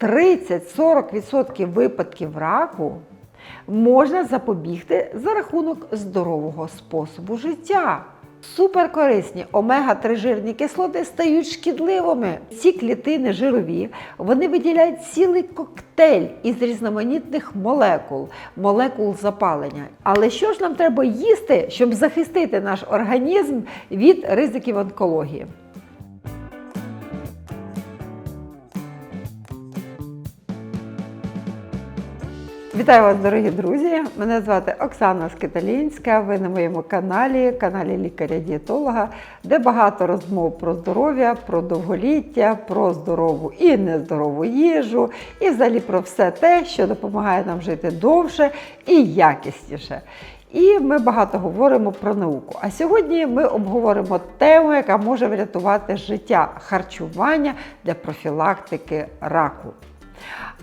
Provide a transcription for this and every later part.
30-40% випадків раку можна запобігти за рахунок здорового способу життя. Суперкорисні омега-3 жирні кислоти стають шкідливими. Ці клітини жирові вони виділяють цілий коктейль із різноманітних молекул, молекул запалення. Але що ж нам треба їсти, щоб захистити наш організм від ризиків онкології? Вітаю вас, дорогі друзі! Мене звати Оксана Скиталінська. Ви на моєму каналі, каналі лікаря-дієтолога, де багато розмов про здоров'я, про довголіття, про здорову і нездорову їжу, і взагалі про все те, що допомагає нам жити довше і якісніше. І ми багато говоримо про науку. А сьогодні ми обговоримо тему, яка може врятувати життя харчування для профілактики раку.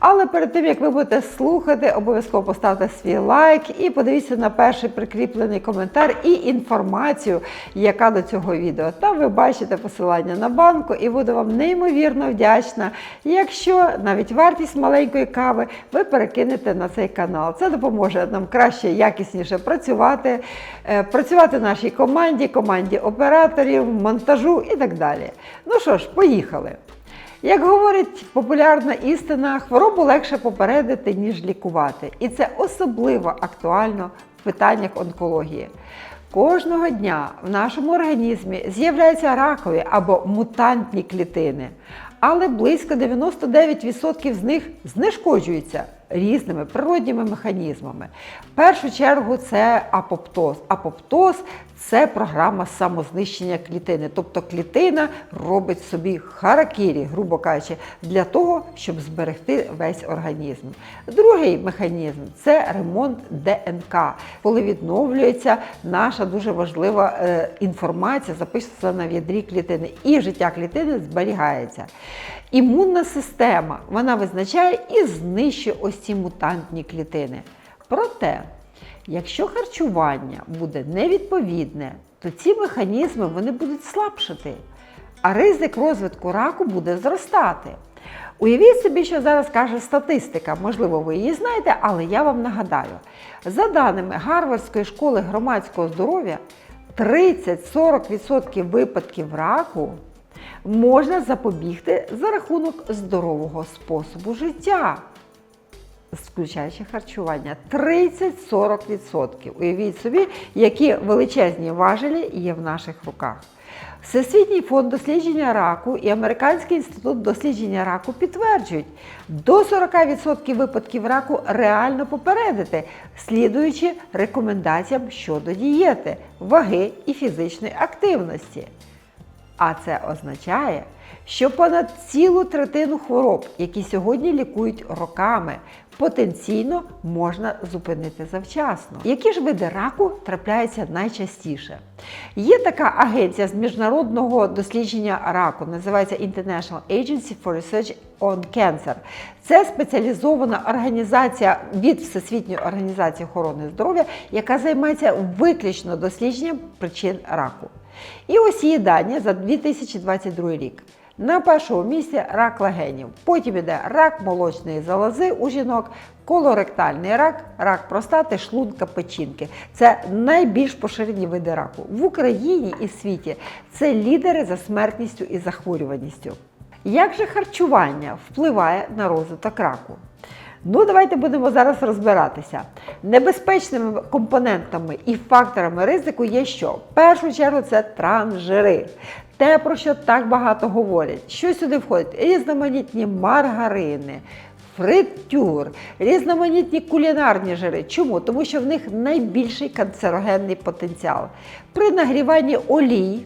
Але перед тим, як ви будете слухати, обов'язково поставте свій лайк і подивіться на перший прикріплений коментар і інформацію, яка до цього відео. Там ви бачите посилання на банку, і буду вам неймовірно вдячна, якщо навіть вартість маленької кави ви перекинете на цей канал. Це допоможе нам краще, якісніше працювати, е, працювати нашій команді, команді операторів, монтажу і так далі. Ну що ж, поїхали. Як говорить популярна істина, хворобу легше попередити, ніж лікувати. І це особливо актуально в питаннях онкології. Кожного дня в нашому організмі з'являються ракові або мутантні клітини, але близько 99% з них знешкоджуються різними природніми механізмами. В першу чергу це апоптоз. Апоптоз це програма самознищення клітини. Тобто клітина робить собі харакірі, грубо кажучи, для того, щоб зберегти весь організм. Другий механізм це ремонт ДНК, коли відновлюється наша дуже важлива е, інформація, записана в ядрі клітини, і життя клітини зберігається. Імунна система вона визначає і знищує ось ці мутантні клітини. Проте, якщо харчування буде невідповідне, то ці механізми вони будуть слабшати, а ризик розвитку раку буде зростати. Уявіть собі, що зараз каже статистика, можливо, ви її знаєте, але я вам нагадаю. За даними Гарвардської школи громадського здоров'я, 30-40% випадків раку можна запобігти за рахунок здорового способу життя, включаючи харчування. 30-40%. Уявіть собі, які величезні важелі є в наших руках. Всесвітній фонд дослідження раку і Американський інститут дослідження раку підтверджують, до 40% випадків раку реально попередити, слідуючи рекомендаціям щодо дієти, ваги і фізичної активності. А це означає, що понад цілу третину хвороб, які сьогодні лікують роками, потенційно можна зупинити завчасно. Які ж види раку трапляються найчастіше? Є така агенція з міжнародного дослідження раку, називається International Agency for Research on Cancer. Це спеціалізована організація від Всесвітньої організації охорони здоров'я, яка займається виключно дослідженням причин раку. І ось її дані за 2022 рік. На першому місці рак легенів, потім іде рак молочної залози у жінок, колоректальний рак, рак простати, шлунка, печінки. Це найбільш поширені види раку. В Україні і світі це лідери за смертністю і захворюваністю. Як же харчування впливає на розвиток раку? Ну, давайте будемо зараз розбиратися. Небезпечними компонентами і факторами ризику є що? В першу чергу це трансжири. Те, про що так багато говорять. Що сюди входить? Різноманітні маргарини, фритюр, різноманітні кулінарні жири. Чому? Тому що в них найбільший канцерогенний потенціал. При нагріванні олій.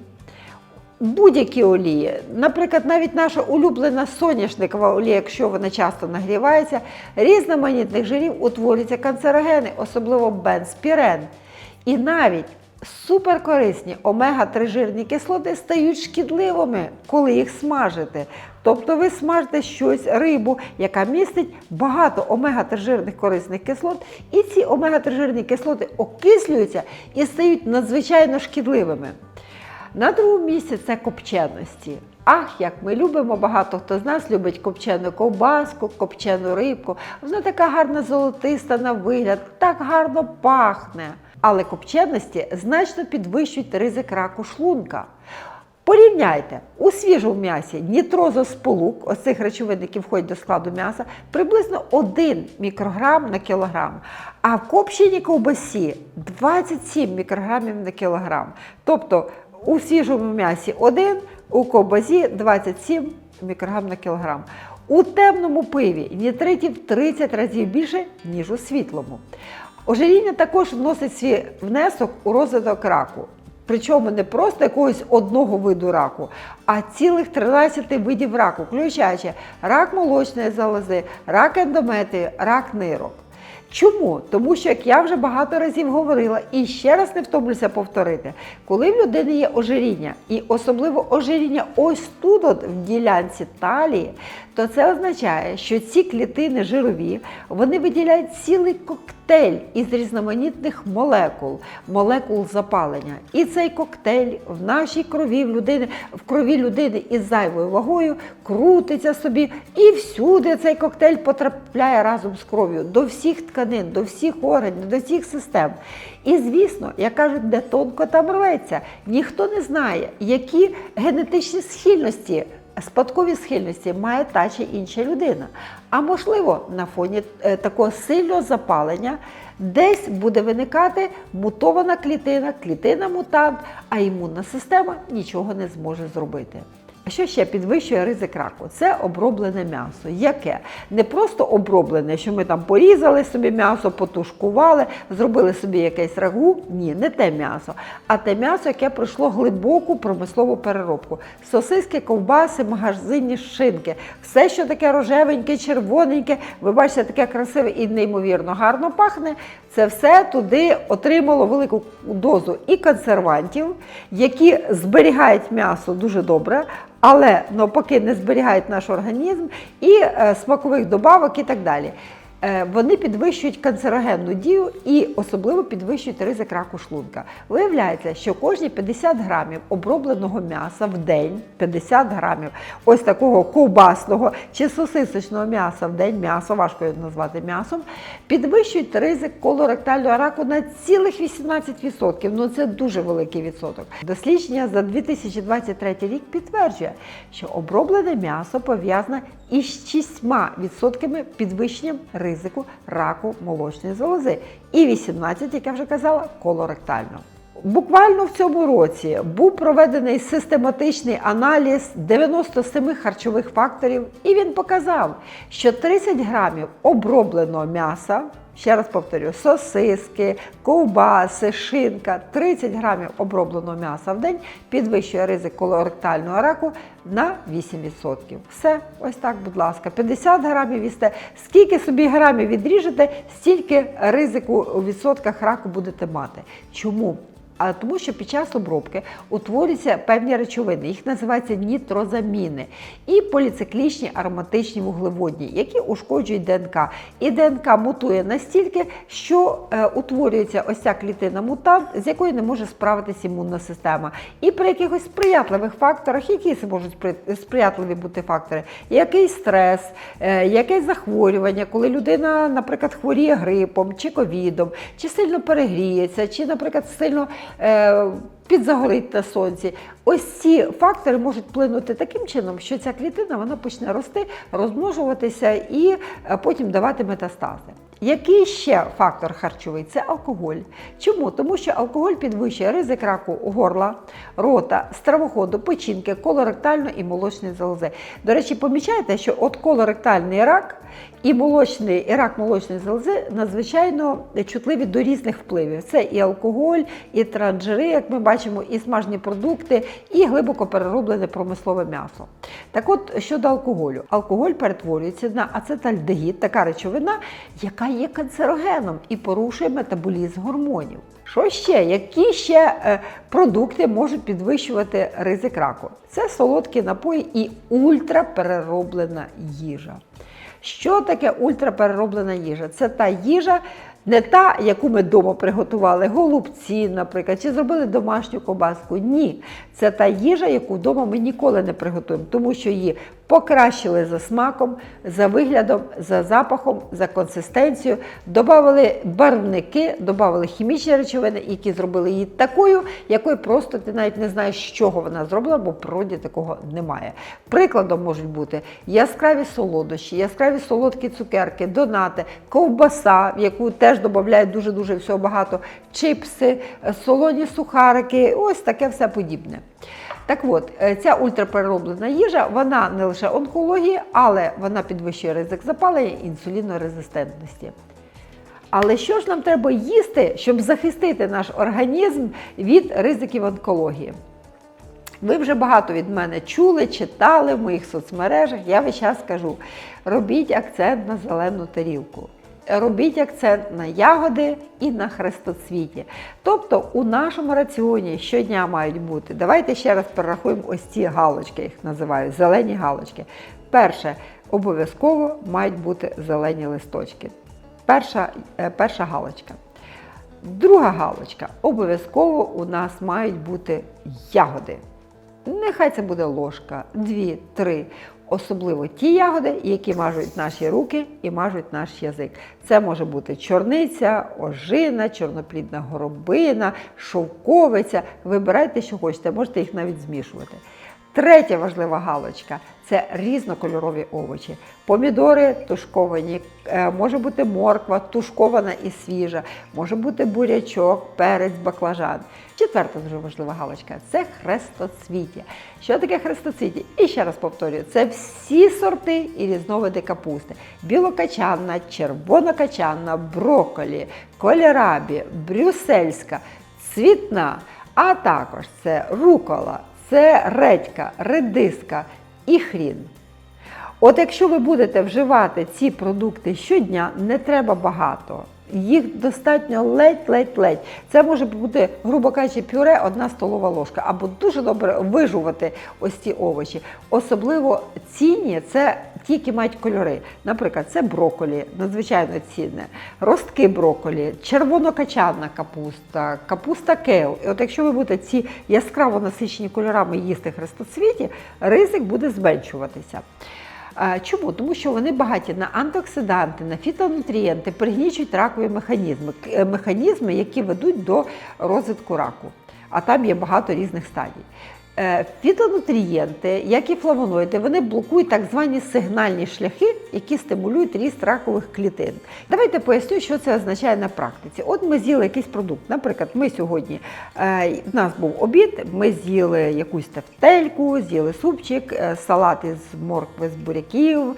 Будь-які олії, наприклад, навіть наша улюблена соняшникова олія, якщо вона часто нагрівається, різноманітних жирів утворюються канцерогени, особливо бенспірен. І навіть суперкорисні омега-3 жирні кислоти стають шкідливими, коли їх смажите. Тобто ви смажите щось, рибу, яка містить багато омега-3 жирних корисних кислот, і ці омега-3 жирні кислоти окислюються і стають надзвичайно шкідливими. На другому місці це копченості. Ах, як ми любимо, багато хто з нас любить копчену ковбаску, копчену рибку. Вона така гарна золотиста на вигляд, так гарно пахне. Але копченості значно підвищують ризик раку шлунка. Порівняйте у свіжому м'ясі нітрозосполук, ось цих речовин, які входять до складу м'яса, приблизно 1 мікрограм на кілограм. А в копченій ковбасі 27 мікрограмів на кілограм. Тобто у свіжому м'ясі 1, у ковбасі 27 мікрограм на кілограм. У темному пиві нітритів 30 разів більше, ніж у світлому. Ожиріння також вносить свій внесок у розвиток раку. Причому не просто якогось одного виду раку, а цілих 13 видів раку, включаючи рак молочної залози, рак ендометрію, рак нирок. Чому? Тому що, як я вже багато разів говорила, і ще раз не втомлюся повторити, коли в людини є ожиріння, і особливо ожиріння ось тут, от, в ділянці талії, то це означає, що ці клітини жирові вони виділяють цілий коктейль із різноманітних молекул, молекул запалення. І цей коктейль в нашій крові в людини, в крові людини із зайвою вагою крутиться собі, і всюди цей коктейль потрапляє разом з кров'ю до всіх тканин, до всіх органів, до всіх систем. І звісно, як кажуть, де тонко там рветься. Ніхто не знає, які генетичні схильності. Спадкові схильності має та чи інша людина. А можливо, на фоні е, такого сильного запалення десь буде виникати мутована клітина, клітина мутант, а імунна система нічого не зможе зробити. Що ще підвищує ризик раку? Це оброблене м'ясо. Яке? Не просто оброблене, що ми там порізали собі м'ясо, потушкували, зробили собі якесь рагу. Ні, не те м'ясо, а те м'ясо, яке пройшло глибоку промислову переробку. Сосиски, ковбаси, магазинні шинки. Все, що таке рожевеньке, червоненьке, ви бачите, таке красиве і неймовірно гарно пахне. Це все туди отримало велику дозу і консервантів, які зберігають м'ясо дуже добре, але навпаки не зберігають наш організм, і е, смакових добавок і так далі. Е, Вони підвищують канцерогенну дію і особливо підвищують ризик раку шлунка. Виявляється, що кожні 50 грамів обробленого м'яса в день, 50 грамів ось такого ковбасного чи сосисочного м'яса в день, м'ясо, важко назвати м'ясом, підвищують ризик колоректального раку на цілих 18%. Ну це дуже великий відсоток. Дослідження за 2023 рік підтверджує, що оброблене м'ясо пов'язане із 6% підвищенням ризику раку молочної залози і 18, як я вже казала, колоректально. Буквально в цьому році був проведений систематичний аналіз 97 харчових факторів, і він показав, що 30 грамів обробленого м'яса, ще раз повторю, сосиски, ковбаси, шинка, 30 грамів обробленого м'яса в день підвищує ризик колоректального раку на 8%. Все, ось так, будь ласка, 50 грамів їсте. Скільки собі грамів відріжете, стільки ризику у відсотках раку будете мати. Чому? А тому, що під час обробки утворюються певні речовини, їх називаються нітрозаміни і поліциклічні ароматичні вуглеводні, які ушкоджують ДНК. І ДНК мутує настільки, що е, утворюється ось ця клітина мутант, з якою не може справитися імунна система. І при якихось сприятливих факторах, які це можуть спри- сприятливі бути фактори, який стрес, е, якесь захворювання, коли людина, наприклад, хворіє грипом чи ковідом, чи сильно перегріється, чи, наприклад, сильно підзагорить на сонці. Ось ці фактори можуть вплинути таким чином, що ця клітина вона почне рости, розмножуватися і е, потім давати метастази. Який ще фактор харчовий? Це алкоголь. Чому? Тому що алкоголь підвищує ризик раку горла, рота, стравоходу, печінки, колоректальної і молочної залози. До речі, помічаєте, що от колоректальний рак і молочний і рак молочної залози надзвичайно чутливі до різних впливів. Це і алкоголь, і транжири, як ми бачимо, і смажні продукти, і глибоко перероблене промислове м'ясо. Так от щодо алкоголю, алкоголь перетворюється на ацетальдегід, така речовина, яка є канцерогеном і порушує метаболізм гормонів. Що ще? Які ще е, продукти можуть підвищувати ризик раку? Це солодкі напої і ультраперероблена їжа. Що таке ультраперероблена їжа? Це та їжа, Не та, яку ми вдома приготували, голубці, наприклад, чи зробили домашню кобаску. Ні, це та їжа, яку вдома ми ніколи не приготуємо, тому що її покращили за смаком, за виглядом, за запахом, за консистенцією, додали барвники, додали хімічні речовини, які зробили її такою, якою просто ти навіть не знаєш, з чого вона зроблена, бо в природі такого немає. Прикладом можуть бути яскраві солодощі, яскраві солодкі цукерки, донати, ковбаса, в яку теж додають дуже-дуже всього багато, чипси, солоні сухарики, ось таке все подібне. Так от, е, ця ультраперероблена їжа, вона не лише онкологія, але вона підвищує ризик запалення інсулінорезистентності. Але що ж нам треба їсти, щоб захистити наш організм від ризиків онкології? Ви вже багато від мене чули, читали в моїх соцмережах. Я весь час кажу: робіть акцент на зелену тарілку. Робіть акцент на ягоди і на хрестоцвіті. Тобто у нашому раціоні щодня мають бути. Давайте ще раз перерахуємо ось ці галочки, їх називаю зелені галочки. Перше, обов'язково мають бути зелені листочки. Перша, е, перша галочка. Друга галочка. Обов'язково у нас мають бути ягоди. Нехай це буде ложка, дві, три. Особливо ті ягоди, які мажуть наші руки і мажуть наш язик. Це може бути чорниця, ожина, чорноплідна горобина, шовковиця. Вибирайте, що хочете, можете їх навіть змішувати. Третя важлива галочка це різнокольорові овочі. Помідори тушковані, е, може бути морква, тушкована і свіжа, може бути бурячок, перець, баклажан. Четверта дуже важлива галочка це хрестоцвіття. Що таке хрестоцвіття? І ще раз повторюю, це всі сорти і різновиди капусти: білокачанна, червонокачанна, брокколі, кольорабі, брюссельська, цвітна, а також це рукола, це редька, редиска і хрін. От якщо ви будете вживати ці продукти щодня, не треба багато. Їх достатньо ледь-ледь-ледь. Це може бути, грубо кажучи, пюре, одна столова ложка, або дуже добре вижувати ось ці овочі. Особливо цінні це ті, які мають кольори. Наприклад, це броколі, надзвичайно цінне, ростки броколі, червонокачанна капуста, капуста кел. І от якщо ви будете ці яскраво насичені кольорами їсти хрестоцвіті, ризик буде зменшуватися. Чому? Тому що вони багаті на антиоксиданти, на фітонутрієнти, пригнічують ракові механізми, е, механізми, які ведуть до розвитку раку. А там є багато різних стадій. Е, Фітонутрієнти, як і флавоноїди, вони блокують так звані сигнальні шляхи, які стимулюють ріст ракових клітин. Давайте поясню, що це означає на практиці. От ми з'їли якийсь продукт. Наприклад, ми сьогодні е, в нас був обід, ми з'їли якусь тефтельку, з'їли супчик, е, салат із моркви з буряків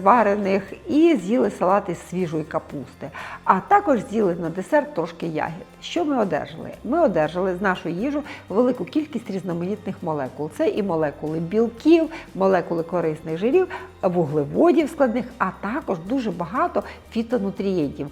зварених і з'їли салат із свіжої капусти. А також з'їли на десерт трошки ягід. Що ми одержали? Ми одержали з нашої їжі велику кількість різноманітних молекул. Це і молекули білків, молекули корисних жирів, вуглеводів складних, а також дуже багато фітонутрієнтів.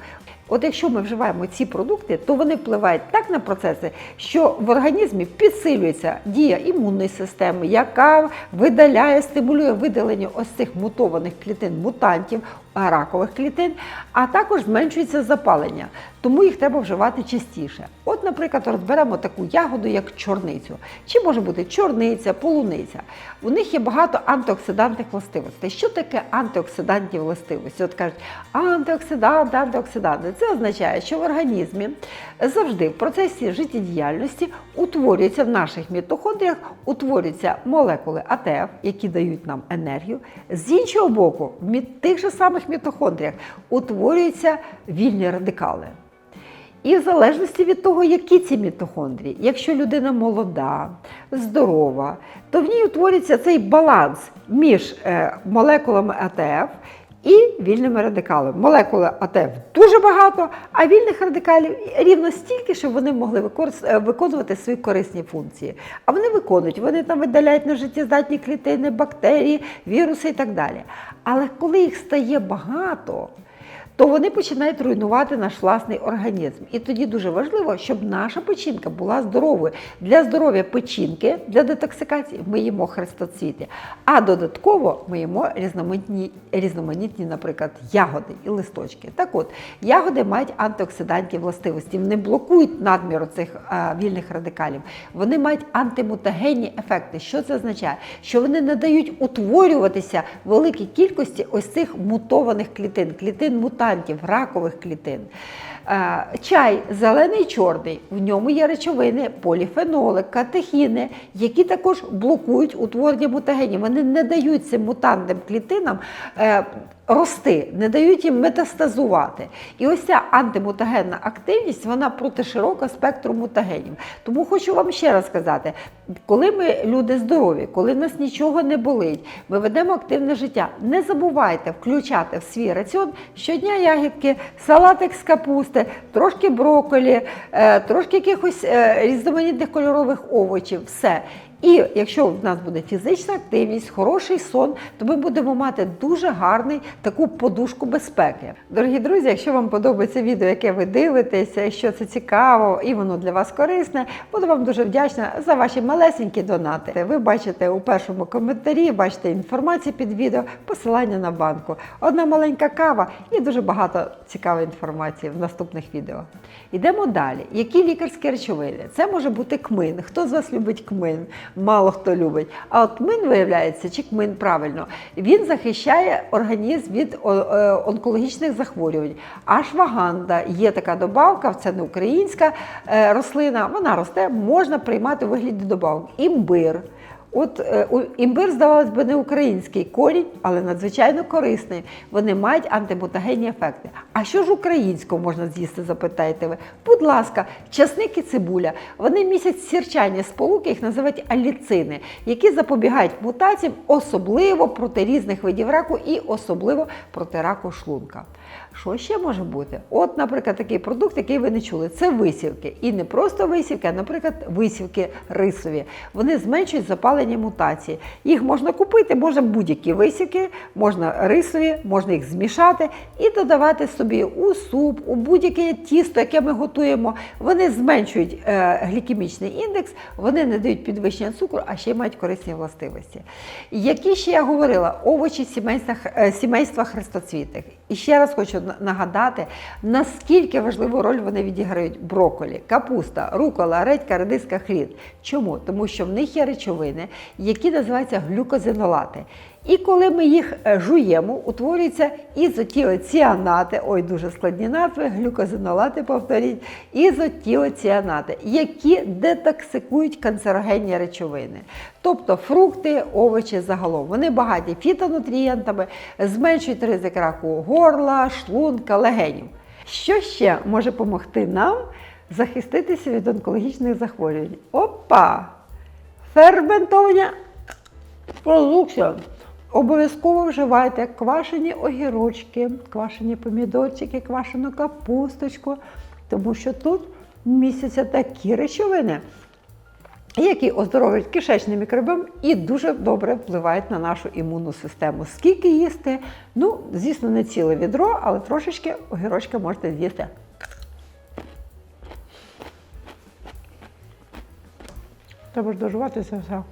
От якщо ми вживаємо ці продукти, то вони впливають так на процеси, що в організмі підсилюється дія імунної системи, яка видаляє, стимулює видалення ось цих мутованих клітин, мутантів, ракових клітин, а також зменшується запалення. Тому їх треба вживати частіше. От, наприклад, розберемо таку ягоду, як чорницю. Чи може бути чорниця, полуниця. У них є багато антиоксидантних властивостей. Що таке антиоксидантні властивості? От кажуть, антиоксиданти, антиоксиданти. Це означає, що в організмі завжди в процесі життєдіяльності утворюються в наших мітохондріях утворюються молекули АТФ, які дають нам енергію. З іншого боку, в тих же самих мітохондріях утворюються вільні радикали. І в залежності від того, які ці мітохондрії, якщо людина молода, здорова, то в ній утворюється цей баланс між е, молекулами АТФ і вільними радикалами. Молекули АТФ дуже багато, а вільних радикалів рівно стільки, щоб вони могли е, виконувати свої корисні функції. А вони виконують, вони там видаляють нежиттєздатні клітини, бактерії, віруси і так далі. Але коли їх стає багато, то вони починають руйнувати наш власний організм. І тоді дуже важливо, щоб наша печінка була здоровою. Для здоров'я печінки, для детоксикації ми їмо хрестоцвіти. А додатково ми їмо різноманітні, різноманітні, наприклад, ягоди і листочки. Так от, ягоди мають антиоксидантні властивості, вони блокують надміру цих а, вільних радикалів. Вони мають антимутагенні ефекти. Що це означає? Що вони не дають утворюватися великій кількості ось цих мутованих клітин, клітин мутантів, ракових клітин. Е, Чай зелений і чорний, в ньому є речовини, поліфеноли, катехіни, які також блокують утворення мутагенів. Вони не дають цим мутантним клітинам е, рости, не дають їм метастазувати. І ось ця антимутагенна активність вона проти широкого спектру мутагенів. Тому хочу вам ще раз сказати: коли ми люди здорові, коли в нас нічого не болить, ми ведемо активне життя. Не забувайте включати в свій раціон щодня ягідки, салатик з капусти, трошки брокколі, е, трошки якихось е, різноманітних кольорових овочів. Все. І якщо в нас буде фізична активність, хороший сон, то ми будемо мати дуже гарний таку подушку безпеки. Дорогі друзі, якщо вам подобається відео, яке ви дивитеся, якщо це цікаво і воно для вас корисне, буду вам дуже вдячна за ваші малесенькі донати. Ви бачите у першому коментарі, бачите інформацію під відео, посилання на банку. Одна маленька кава і дуже багато цікавої інформації в наступних відео. Йдемо далі. Які лікарські речовини? Це може бути кмин. Хто з вас любить кмин? Мало хто любить. А от кмин виявляється, чи кмин правильно, він захищає організм від е, онкологічних захворювань. Ашваганда є така добавка, це не українська е, рослина, вона росте, можна приймати у вигляді добавок. Імбир. От е, імбир, здавалось би, не український корінь, але надзвичайно корисний. Вони мають антимутагенні ефекти. А що ж українського можна з'їсти, запитаєте ви? Будь ласка, часник і цибуля. Вони містять сірчані сполуки, їх називають аліцини, які запобігають мутаціям, особливо проти різних видів раку і особливо проти раку шлунка. Що ще може бути? От, наприклад, такий продукт, який ви не чули, це висівки. І не просто висівки, а, наприклад, висівки рисові. Вони зменшують запалення мутації. Їх можна купити, можна будь-які висівки, можна рисові, можна їх змішати і додавати собі у суп, у будь-яке тісто, яке ми готуємо. Вони зменшують е, глікемічний індекс, вони не дають підвищення цукру, а ще й мають корисні властивості. Які ще я говорила, овочі сімейства, е, сімейства хрестоцвітих. І ще раз хочу нагадати, наскільки важливу роль вони відіграють броколі, капуста, рукола, редька, редиска, хліб. Чому? Тому що в них є речовини, які називаються глюкозинолати. І коли ми їх е, жуємо, утворюються ізотіоціанати, ой, дуже складні назви, глюкозинолати, повторіть, ізотіоціанати, які детоксикують канцерогенні речовини. Тобто фрукти, овочі загалом. Вони багаті фітонутрієнтами, зменшують ризик раку горла, шлунка, легенів. Що ще може допомогти нам захиститися від онкологічних захворювань? Опа! Ферментовання продуктів. Обов'язково вживайте квашені огірочки, квашені помідорчики, квашену капусточку, тому що тут містяться такі речовини, які оздоровлюють кишечний мікробіом і дуже добре впливають на нашу імунну систему. Скільки їсти? Ну, звісно, не ціле відро, але трошечки огірочка можете з'їсти. Треба ж дожувати це все.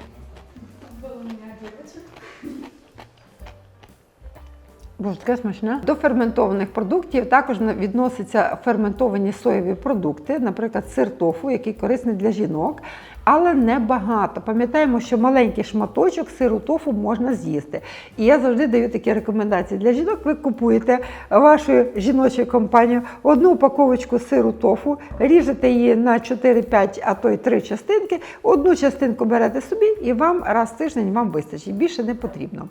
Боже, таке смачне. До ферментованих продуктів також відносяться ферментовані соєві продукти, наприклад, сир тофу, який корисний для жінок, але не багато. Пам'ятаємо, що маленький шматочок сиру тофу можна з'їсти. І я завжди даю такі рекомендації для жінок. Ви купуєте вашою жіночою компанією одну упаковочку сиру тофу, ріжете її на 4-5, а то й 3 частинки. Одну частинку берете собі, і вам раз в тиждень вам вистачить. Більше не потрібно.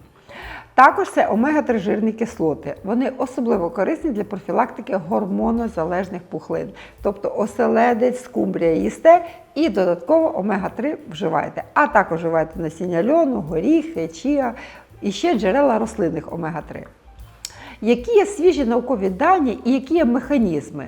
Також це омега-3 жирні кислоти. Вони особливо корисні для профілактики гормонозалежних пухлин. Тобто оселедець, скумбрія їсте і додатково омега-3 вживаєте. А також вживаєте насіння льону, горіхи, чія і ще джерела рослинних омега-3. Які є свіжі наукові дані і які є механізми?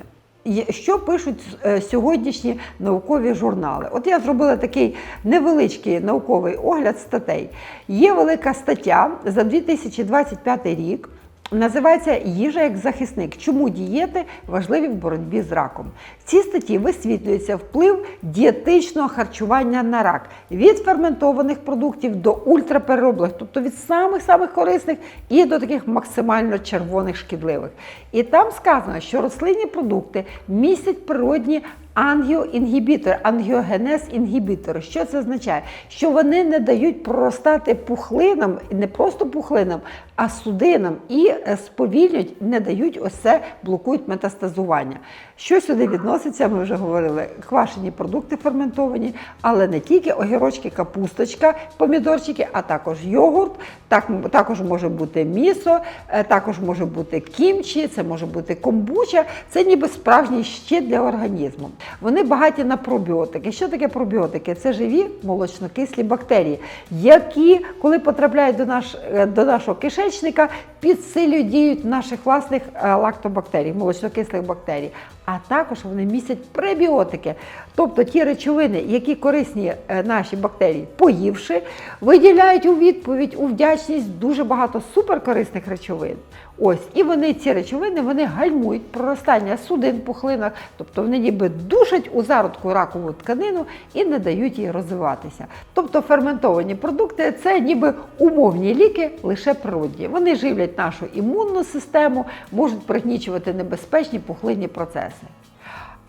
Що пишуть е, сьогоднішні наукові журнали? От я зробила такий невеличкий науковий огляд статей. Є велика стаття за 2025 рік Називається їжа як захисник. Чому дієти важливі в боротьбі з раком? В цій статті висвітлюється вплив дієтичного харчування на рак від ферментованих продуктів до ультраперероблених, тобто від самих самих корисних і до таких максимально червоних шкідливих. І там сказано, що рослинні продукти містять природні ангіоінгібітори, ангіогенез інгібітори. Що це означає? Що вони не дають проростати пухлинам, не просто пухлинам, а судинам і е, сповільнюють, не дають ось це, блокують метастазування. Що сюди відноситься, ми вже говорили, квашені продукти ферментовані, але не тільки огірочки, капусточка, помідорчики, а також йогурт, так, також може бути місо, е, також може бути кімчі, це може бути комбуча. Це ніби справжній щит для організму. Вони багаті на пробіотики. Що таке пробіотики? Це живі молочнокислі бактерії, які, коли потрапляють до, наш, е, до нашого кишечника, підсилюють діють наших власних е, лактобактерій, молочнокислих бактерій. А також вони містять пребіотики, тобто ті речовини, які корисні е, наші бактерії, поївши, виділяють у відповідь у вдячність дуже багато суперкорисних речовин. Ось, і вони ці речовини вони гальмують проростання судин пухлинах, тобто вони ніби душать у зародку ракову тканину і не дають їй розвиватися. Тобто ферментовані продукти це ніби умовні ліки, лише природні. Вони живлять нашу імунну систему, можуть пригнічувати небезпечні пухлинні процеси.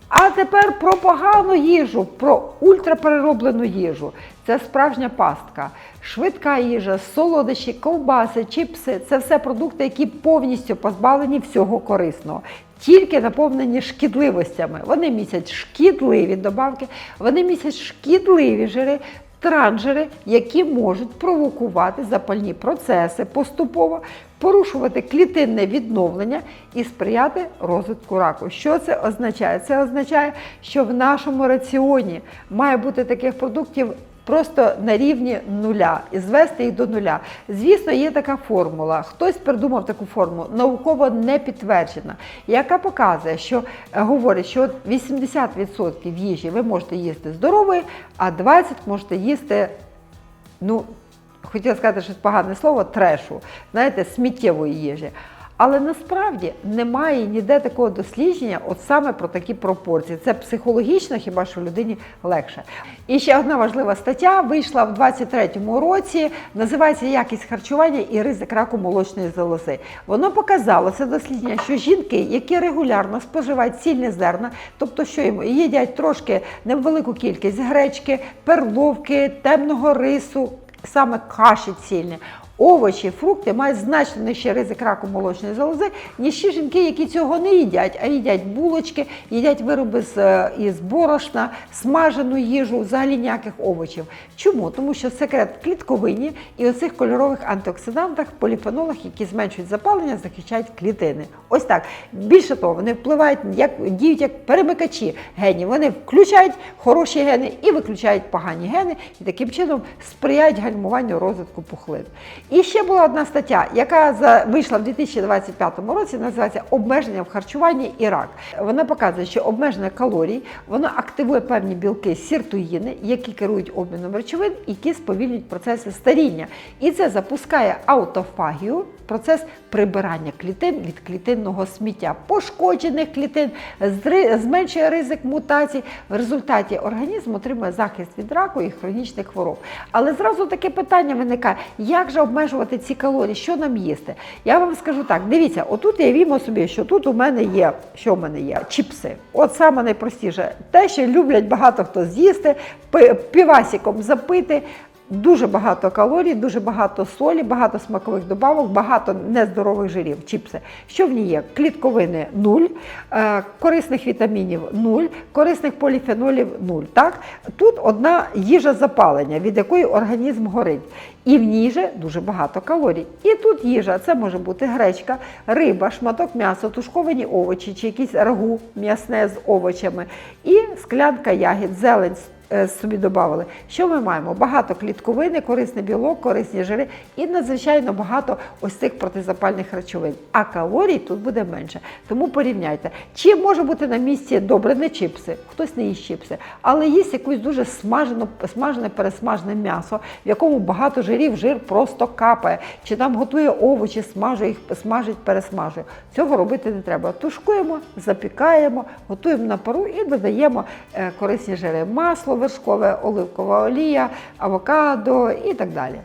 А тепер про погану їжу, про ультраперероблену їжу. Це справжня пастка. Швидка їжа, солодощі, ковбаси, чіпси це все продукти, які повністю позбавлені всього корисного. Тільки наповнені шкідливостями. Вони містять шкідливі добавки, вони містять шкідливі жири, транжири, які можуть провокувати запальні процеси поступово, порушувати клітинне відновлення і сприяти розвитку раку. Що це означає? Це означає, що в нашому раціоні має бути таких продуктів. Просто на рівні нуля і звести їх до нуля. Звісно, є така формула. Хтось придумав таку формулу, науково не підтверджена, яка показує, що е, говорить, що 80% їжі ви можете їсти здорової, а 20% можете їсти, ну, хотіла сказати щось погане слово, трешу, знаєте, сміттєвої їжі. Але насправді немає ніде такого дослідження, от саме про такі пропорції. Це психологічно, хіба що людині легше. І ще одна важлива стаття вийшла в 23-му році. Називається Якість харчування і ризик раку молочної залози. Воно показало це дослідження, що жінки, які регулярно споживають цільні зерна, тобто що їм їдять трошки невелику кількість гречки, перловки, темного рису, саме каші цільні. Овочі, фрукти мають значно нижчий ризик раку молочної залози, ніж ті жінки, які цього не їдять, а їдять булочки, їдять вироби з е, із борошна, смажену їжу, взагалі ніяких овочів. Чому? Тому що секрет в клітковині і оцих кольорових антиоксидантах, поліфенолах, які зменшують запалення, захищають клітини. Ось так. Більше того, вони впливають як діють як перемикачі генів. Вони включають хороші гени і виключають погані гени, і таким чином сприяють гальмуванню розвитку пухлин. І ще була одна стаття, яка вийшла в 2025 році, називається Обмеження в харчуванні і рак. Вона показує, що обмеження калорій воно активує певні білки сіртуїни, які керують обміном речовин, які сповільнюють процеси старіння. І це запускає аутофагію, процес прибирання клітин від клітинного сміття, пошкоджених клітин, зменшує ризик мутацій. В результаті організм отримує захист від раку і хронічних хвороб. Але зразу таке питання виникає: як же обмежувати ці калорії? Що нам їсти? Я вам скажу так: дивіться, отут я вімо собі, що тут у мене є. Що в мене є? Чіпси. От саме найпростіше, те, що люблять багато хто з'їсти, пи- півасиком запити. Дуже багато калорій, дуже багато солі, багато смакових добавок, багато нездорових жирів, чіпси. Що в ній є? Клітковини 0, е, корисних вітамінів 0, корисних поліфенолів 0. Так? Тут одна їжа запалення, від якої організм горить. І в ній же дуже багато калорій. І тут їжа, це може бути гречка, риба, шматок м'яса, тушковані овочі чи якісь рагу м'ясне з овочами. І склянка ягід, зелень, собі додали. Що ми маємо? Багато клітковини, корисний білок, корисні жири і надзвичайно багато ось цих протизапальних речовин. А калорій тут буде менше. Тому порівняйте. Чи може бути на місці добре не чипси, хтось не їсть чипси, але їсть якусь дуже смажену, смажене, пересмажене м'ясо, в якому багато жирів, жир просто капає. Чи там готує овочі, смажує їх, смажить, пересмажує. Цього робити не треба. Тушкуємо, запікаємо, готуємо на пару і додаємо е, корисні жири. Масло вершкове, оливкова олія, авокадо і так далі.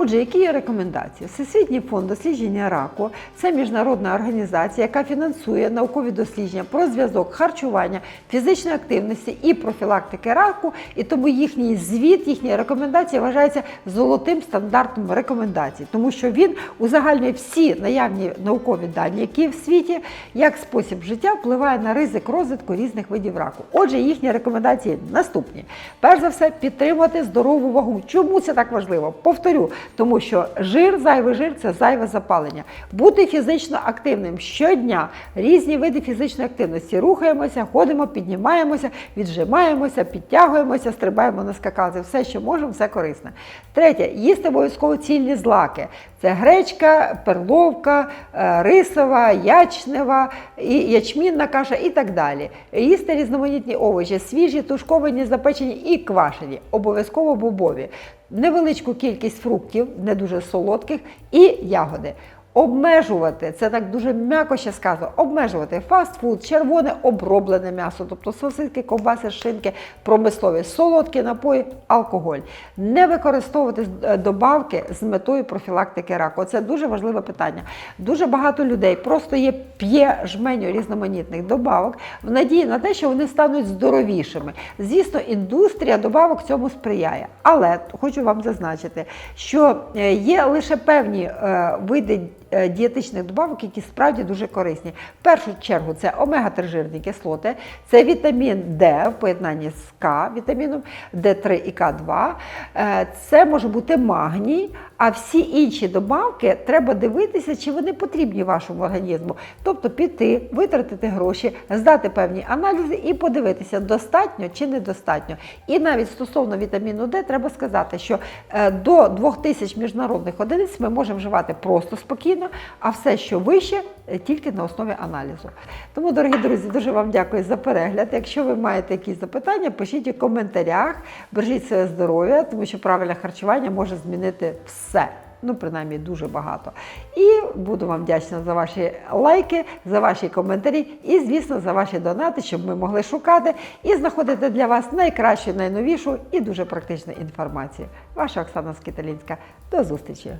Отже, які є рекомендації? Всесвітній фонд дослідження раку це міжнародна організація, яка фінансує наукові дослідження про зв'язок харчування, фізичної активності і профілактики раку, і тому їхній звіт, їхні рекомендації вважаються золотим стандартом рекомендацій, тому що він узагальнює всі наявні наукові дані, які в світі, як спосіб життя впливає на ризик розвитку різних видів раку. Отже, їхні рекомендації наступні: перш за все, підтримувати здорову вагу. Чому це так важливо? Повторю. Тому що жир, зайвий жир це зайве запалення. Бути фізично активним щодня, різні види фізичної активності. Рухаємося, ходимо, піднімаємося, віджимаємося, підтягуємося, стрибаємо на скакалці. Все, що можемо, все корисне. Третє, їсти обов'язково цільні злаки. Це гречка, перловка, е, рисова, ячнева, і ячмінна каша і так далі. Їсти різноманітні овочі, свіжі, тушковані, запечені і квашені, обов'язково бобові. Невеличку кількість фруктів, не дуже солодких, і ягоди. Обмежувати, це так дуже м'яко ще сказано, обмежувати фастфуд, червоне оброблене м'ясо, тобто сосиски, ковбаси, шинки, промислові, солодкі напої, алкоголь. Не використовувати е, добавки з метою профілактики раку. Це дуже важливе питання. Дуже багато людей просто є п'є жменю різноманітних добавок в надії на те, що вони стануть здоровішими. Звісно, індустрія добавок цьому сприяє. Але хочу вам зазначити, що е, є лише певні е, види дієтичних добавок, які справді дуже корисні. В першу чергу це омега-3 жирні кислоти, це вітамін Д в поєднанні з К, вітаміном Д3 і К2. Е, Це може бути магній, а всі інші добавки треба дивитися, чи вони потрібні вашому організму. Тобто піти, витратити гроші, здати певні аналізи і подивитися, достатньо чи недостатньо. І навіть стосовно вітаміну Д треба сказати, що е, до 2000 міжнародних одиниць ми можемо вживати просто спокійно, а все, що вище, е, тільки на основі аналізу. Тому, дорогі друзі, дуже вам дякую за перегляд. Якщо ви маєте якісь запитання, пишіть у коментарях, бережіть своє здоров'я, тому що правильне харчування може змінити все. Ну, принаймні, дуже багато. І буду вам вдячна за ваші лайки, за ваші коментарі і, звісно, за ваші донати, щоб ми могли шукати і знаходити для вас найкращу, найновішу і дуже практичну інформацію. Ваша Оксана Скиталінська. До зустрічі!